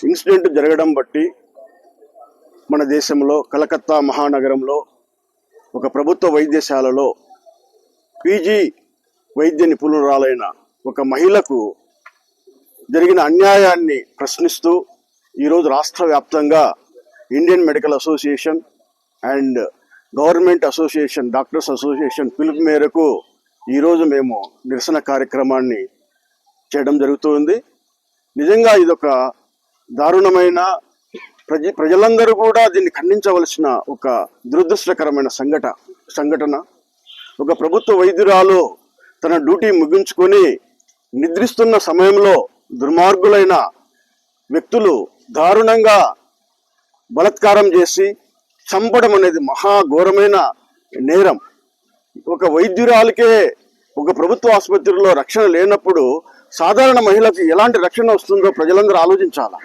Incident జరగడం బట్టి మన దేశంలో కలకత్తా మహానగరంలో ఒక ప్రభుత్వ వైద్యశాలలో పీజీ వైద్య నిపుణురాలైన ఒక మహిళకు జరిగిన అన్యాయాన్ని ప్రశ్నిస్తూ ఈరోజు రాష్ట్ర వ్యాప్తంగా Indian medical association and government association doctors association పిలుపు మేరకు ఈరోజు మేము నిరసన కార్యక్రమాన్ని చేయడం జరుగుతుంది నిజంగా ఇదొక దారుణమైన ప్రజ ప్రజలందరూ కూడా దీన్ని ఖండించవలసిన ఒక దురదృష్టకరమైన సంఘట సంఘటన. ఒక ప్రభుత్వ వైద్యురాలు తన డ్యూటీ ముగించుకొని నిద్రిస్తున్న సమయంలో దుర్మార్గులైన వ్యక్తులు దారుణంగా బలత్కారం చేసి చంపడం అనేది మహాఘోరమైన నేరం. ఒక వైద్యురాలకే ఒక ప్రభుత్వ ఆసుపత్రిలో రక్షణ లేనప్పుడు సాధారణ మహిళకి ఎలాంటి రక్షణ వస్తుందో ప్రజలందరూ ఆలోచించాలి?